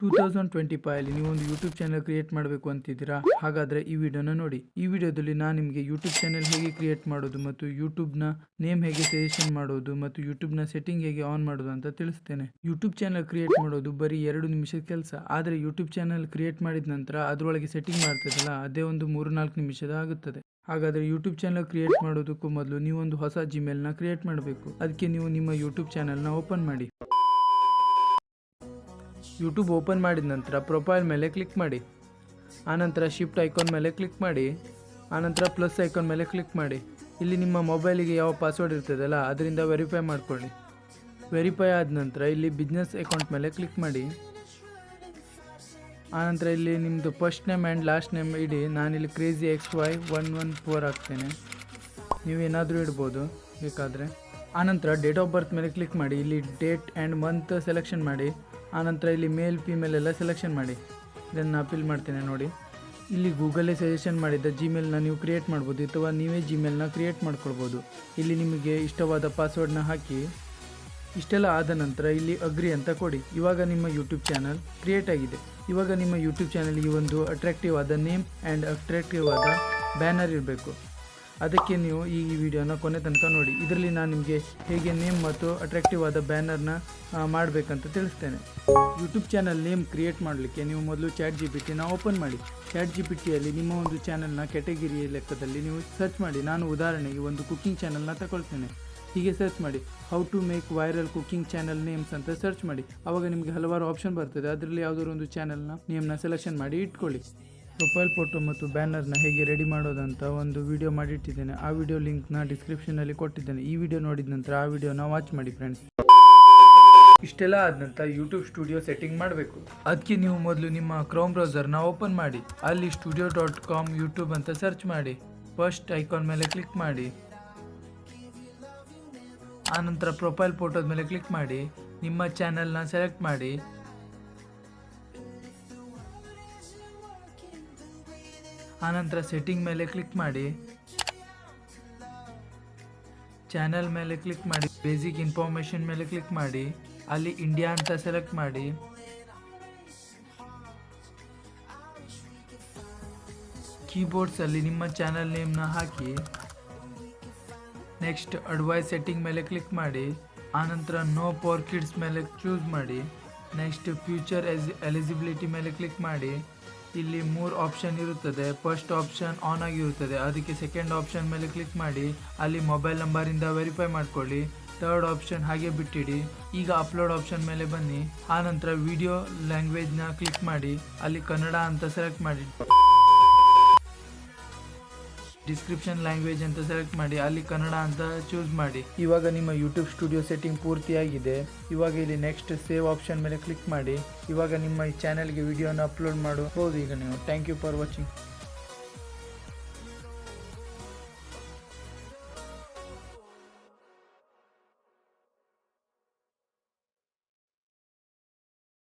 Two thousand twenty ಫೈವಲ್ಲಿ ನೀವು ಒಂದು YouTube channel create ಮಾಡಬೇಕು ಅಂತಿದ್ದೀರಾ? ಹಾಗಾದರೆ ಈ ವಿಡಿಯೋನ ನೋಡಿ. ಈ ವಿಡಿಯೋದಲ್ಲಿ ನಾನು ನಿಮಗೆ ಯೂಟ್ಯೂಬ್ ಚಾನಲ್ ಹೇಗೆ ಕ್ರಿಯೇಟ್ ಮಾಡೋದು ಮತ್ತು ಯೂಟ್ಯೂಬ್ನ ನೇಮ್ ಹೇಗೆ ಸಜೆಷನ್ ಮಾಡೋದು ಮತ್ತು ಯೂಟ್ಯೂಬ್ನ ಸೆಟ್ಟಿಂಗ್ ಹೇಗೆ ಆನ್ ಮಾಡೋದು ಅಂತ ತಿಳಿಸ್ತೇನೆ. ಯೂಟ್ಯೂಬ್ ಚಾನಲ್ ಕ್ರಿಯೇಟ್ ಮಾಡೋದು ಬರೀ ಎರಡು ನಿಮಿಷದ ಕೆಲಸ. ಆದರೆ ಯೂಟ್ಯೂಬ್ ಚಾನಲ್ ಕ್ರಿಯೇಟ್ ಮಾಡಿದ ನಂತರ ಅದರೊಳಗೆ ಸೆಟ್ಟಿಂಗ್ ಮಾಡ್ತದಲ್ಲ ಅದೇ ಒಂದು ಮೂರು ನಾಲ್ಕು ನಿಮಿಷದ ಆಗುತ್ತದೆ. ಹಾಗಾದರೆ ಯೂಟ್ಯೂಬ್ ಚಾನಲ್ ಕ್ರಿಯೇಟ್ ಮಾಡೋದಕ್ಕೂ ಮೊದಲು ನೀವೊಂದು ಹೊಸ ಜಿಮೇಲ್ನ ಕ್ರಿಯೇಟ್ ಮಾಡಬೇಕು. ಅದಕ್ಕೆ ನೀವು ನಿಮ್ಮ ಯೂಟ್ಯೂಬ್ ಚಾನಲ್ನ ಓಪನ್ ಮಾಡಿ. ಯೂಟ್ಯೂಬ್ ಓಪನ್ ಮಾಡಿದ ನಂತರ ಪ್ರೊಫೈಲ್ ಮೇಲೆ ಕ್ಲಿಕ್ ಮಾಡಿ. ಆನಂತರ ಶಿಫ್ಟ್ ಐಕಾನ್ ಮೇಲೆ ಕ್ಲಿಕ್ ಮಾಡಿ. ಆನಂತರ ಪ್ಲಸ್ ಐಕಾನ್ ಮೇಲೆ ಕ್ಲಿಕ್ ಮಾಡಿ. ಇಲ್ಲಿ ನಿಮ್ಮ ಮೊಬೈಲಿಗೆ ಯಾವ ಪಾಸ್ವರ್ಡ್ ಇರ್ತದಲ್ಲ, ಅದರಿಂದ ವೆರಿಫೈ ಮಾಡ್ಕೊಳ್ಳಿ. ವೆರಿಫೈ ಆದ ನಂತರ ಇಲ್ಲಿ ಬಿಸ್ನೆಸ್ ಅಕೌಂಟ್ ಮೇಲೆ ಕ್ಲಿಕ್ ಮಾಡಿ. ಆನಂತರ ಇಲ್ಲಿ ನಿಮ್ಮದು first name and last name ಇಡಿ. ನಾನಿಲ್ಲಿ crazy X Y one one four ಹಾಕ್ತೇನೆ. ನೀವೇನಾದರೂ ಇಡ್ಬೋದು ಬೇಕಾದರೆ. ಆನಂತರ ಡೇಟ್ ಆಫ್ ಬರ್ತ್ ಮೇಲೆ ಕ್ಲಿಕ್ ಮಾಡಿ. ಇಲ್ಲಿ ಡೇಟ್ ಆ್ಯಂಡ್ ಮಂತ್ ಸೆಲೆಕ್ಷನ್ ಮಾಡಿ. ಆನಂತರ ಇಲ್ಲಿ ಮೇಲ್ ಫಿಮೇಲ್ ಎಲ್ಲ ಸೆಲೆಕ್ಷನ್ ಮಾಡಿ. ಇದನ್ನು ಅಪೀಲ್ ಮಾಡ್ತೇನೆ ನೋಡಿ. ಇಲ್ಲಿ ಗೂಗಲೇ ಸಜೆಷನ್ ಮಾಡಿದ್ದ ಜಿಮೇಲ್ನ ನೀವು ಕ್ರಿಯೇಟ್ ಮಾಡ್ಬೋದು ಅಥವಾ ನೀವೇ ಜಿಮೇಲ್ನ ಕ್ರಿಯೇಟ್ ಮಾಡ್ಕೊಳ್ಬೋದು. ಇಲ್ಲಿ ನಿಮಗೆ ಇಷ್ಟವಾದ ಪಾಸ್ವರ್ಡ್ನ ಹಾಕಿ. ಇಷ್ಟೆಲ್ಲ ಆದ ನಂತರ ಇಲ್ಲಿ ಅಗ್ರಿ ಅಂತ ಕೊಡಿ. ಇವಾಗ ನಿಮ್ಮ ಯೂಟ್ಯೂಬ್ ಚಾನಲ್ ಕ್ರಿಯೇಟ್ ಆಗಿದೆ. ಇವಾಗ ನಿಮ್ಮ ಯೂಟ್ಯೂಬ್ ಚಾನಲ್ಗೆ ಒಂದು ಅಟ್ರ್ಯಾಕ್ಟಿವ್ ಆದ ನೇಮ್ ಆ್ಯಂಡ್ ಅಟ್ರಾಕ್ಟಿವ್ ಆದ ಬ್ಯಾನರ್ ಇರಬೇಕು. ಅದಕ್ಕೆ ನೀವು ಈ ವಿಡಿಯೋನ ಕೊನೆ ತನಕ ನೋಡಿ. ಇದರಲ್ಲಿ ನಾನು ನಿಮಗೆ ಹೇಗೆ ನೇಮ್ ಮತ್ತು ಅಟ್ರಾಕ್ಟಿವ್ ಆದ ಬ್ಯಾನರ್ನ ಮಾಡಬೇಕಂತ ತಿಳಿಸ್ತೇನೆ. ಯೂಟ್ಯೂಬ್ ಚಾನಲ್ ನೇಮ್ ಕ್ರಿಯೇಟ್ ಮಾಡಲಿಕ್ಕೆ ನೀವು ಮೊದಲು ಚಾಟ್ ಜಿ ಪಿ ಟಿನ ಓಪನ್ ಮಾಡಿ. ಚಾಟ್ ಜಿ ಪಿ ಟಿಯಲ್ಲಿ ನಿಮ್ಮ ಒಂದು ಚಾನಲ್ನ ಕ್ಯಾಟಗಿರಿ ಲೆಕ್ಕದಲ್ಲಿ ನೀವು ಸರ್ಚ್ ಮಾಡಿ. ನಾನು ಉದಾಹರಣೆಗೆ ಒಂದು ಕುಕ್ಕಿಂಗ್ ಚಾನಲ್ನ ತಗೊಳ್ತೇನೆ. ಹೀಗೆ ಸರ್ಚ್ ಮಾಡಿ. How to make viral cooking channel names ಅಂತ ಸರ್ಚ್ ಮಾಡಿ. ಅವಾಗ ನಿಮಗೆ ಹಲವಾರು ಆಪ್ಷನ್ ಬರ್ತದೆ. ಅದರಲ್ಲಿ ಯಾವುದಾದ್ರು ಒಂದು ಚಾನಲ್ನ ನೇಮ್ನ ಸೆಲೆಕ್ಷನ್ ಮಾಡಿ ಇಟ್ಕೊಳ್ಳಿ. ಪ್ರೊಫೈಲ್ ಫೋಟೋ ಮತ್ತು ಬ್ಯಾನರ್ನ ಹೇಗೆ ರೆಡಿ ಮಾಡೋದಂತ ಒಂದು ವಿಡಿಯೋ ಮಾಡಿಟ್ಟಿದ್ದೇನೆ. ಆ ವಿಡಿಯೋ ಲಿಂಕ್ನ ಡಿಸ್ಕ್ರಿಪ್ಷನಲ್ಲಿ ಕೊಟ್ಟಿದ್ದೇನೆ. ಈ ವಿಡಿಯೋ ನೋಡಿದ ನಂತರ ಆ ವಿಡಿಯೋನ ವಾಚ್ ಮಾಡಿ ಫ್ರೆಂಡ್ಸ್. ಇಷ್ಟೆಲ್ಲ ಆದ ನಂತರ ಯೂಟ್ಯೂಬ್ ಸ್ಟುಡಿಯೋ ಸೆಟ್ಟಿಂಗ್ ಮಾಡಬೇಕು. ಅದಕ್ಕೆ ನೀವು ಮೊದಲು ನಿಮ್ಮ ಕ್ರೋಮ್ ಬ್ರೌಸರ್ನ ಓಪನ್ ಮಾಡಿ. ಅಲ್ಲಿ ಸ್ಟುಡಿಯೋ ಡಾಟ್ ಕಾಮ್ ಯೂಟ್ಯೂಬ್ ಅಂತ ಸರ್ಚ್ ಮಾಡಿ. ಫಸ್ಟ್ ಐಕಾನ್ ಮೇಲೆ ಕ್ಲಿಕ್ ಮಾಡಿ. ಆನಂತರ ಪ್ರೊಫೈಲ್ ಫೋಟೋದ ಮೇಲೆ ಕ್ಲಿಕ್ ಮಾಡಿ. ನಿಮ್ಮ ಚಾನೆಲ್ನ ಸೆಲೆಕ್ಟ್ ಮಾಡಿ. ಆನಂತರ ಸೆಟ್ಟಿಂಗ್ ಮೇಲೆ ಕ್ಲಿಕ್ ಮಾಡಿ. ಚಾನಲ್ ಮೇಲೆ ಕ್ಲಿಕ್ ಮಾಡಿ. ಬೇಸಿಕ್ ಇನ್ಫಾರ್ಮೇಷನ್ ಮೇಲೆ ಕ್ಲಿಕ್ ಮಾಡಿ. ಅಲ್ಲಿ ಇಂಡಿಯಾ ಅಂತ ಸೆಲೆಕ್ಟ್ ಮಾಡಿ. ಕೀಬೋರ್ಡ್ಸಲ್ಲಿ ನಿಮ್ಮ ಚಾನಲ್ ನೇಮ್ನ ಹಾಕಿ. ನೆಕ್ಸ್ಟ್ ಅಡ್ವೈಸ್ ಸೆಟ್ಟಿಂಗ್ ಮೇಲೆ ಕ್ಲಿಕ್ ಮಾಡಿ. ಆನಂತರ ನೋ ಪೋರ್ ಕಿಡ್ಸ್ ಮೇಲೆ ಚೂಸ್ ಮಾಡಿ. ನೆಕ್ಸ್ಟ್ ಫ್ಯೂಚರ್ ಎಸ್ ಎಲಿಜಿಬಿಲಿಟಿ ಮೇಲೆ ಕ್ಲಿಕ್ ಮಾಡಿ. ಇಲ್ಲಿ ಮೂರು ಆಪ್ಷನ್ ಇರುತ್ತದೆ. ಫಸ್ಟ್ ಆಪ್ಷನ್ ಆನ್ ಆಗಿರುತ್ತದೆ. ಅದಕ್ಕೆ ಸೆಕೆಂಡ್ ಆಪ್ಷನ್ ಮೇಲೆ ಕ್ಲಿಕ್ ಮಾಡಿ, ಅಲ್ಲಿ ಮೊಬೈಲ್ ನಂಬರಿಂದ ವೆರಿಫೈ ಮಾಡ್ಕೊಳ್ಳಿ. ಥರ್ಡ್ ಆಪ್ಷನ್ ಹಾಗೆ ಬಿಟ್ಟಿಡಿ. ಈಗ ಅಪ್ಲೋಡ್ ಆಪ್ಷನ್ ಮೇಲೆ ಬನ್ನಿ. ಆನಂತರ ವಿಡಿಯೋ ಲ್ಯಾಂಗ್ವೇಜ್ನ ಕ್ಲಿಕ್ ಮಾಡಿ. ಅಲ್ಲಿ ಕನ್ನಡ ಅಂತ ಸೆಲೆಕ್ಟ್ ಮಾಡಿ. ಡಿಸ್ಕ್ರಿಪ್ಷನ್ ಲ್ಯಾಂಗ್ವೇಜ್ ಅಂತ ಸೆಲೆಕ್ಟ್ ಮಾಡಿ, ಅಲ್ಲಿ ಕನ್ನಡ ಅಂತ ಚೂಸ್ ಮಾಡಿ. ಇವಾಗ ನಿಮ್ಮ ಯೂಟ್ಯೂಬ್ ಸ್ಟುಡಿಯೋ ಸೆಟ್ಟಿಂಗ್ ಪೂರ್ತಿಯಾಗಿದೆ. ಇವಾಗ ಇಲ್ಲಿ ನೆಕ್ಸ್ಟ್ ಸೇವ್ ಆಪ್ಷನ್ ಮೇಲೆ ಕ್ಲಿಕ್ ಮಾಡಿ. ಇವಾಗ ನಿಮ್ಮ ಈ ಚಾನೆಲ್ಗೆ ವಿಡಿಯೋನ ಅಪ್ಲೋಡ್ ಮಾಡಬಹುದು ಈಗ ನೀವು. Thank you for watching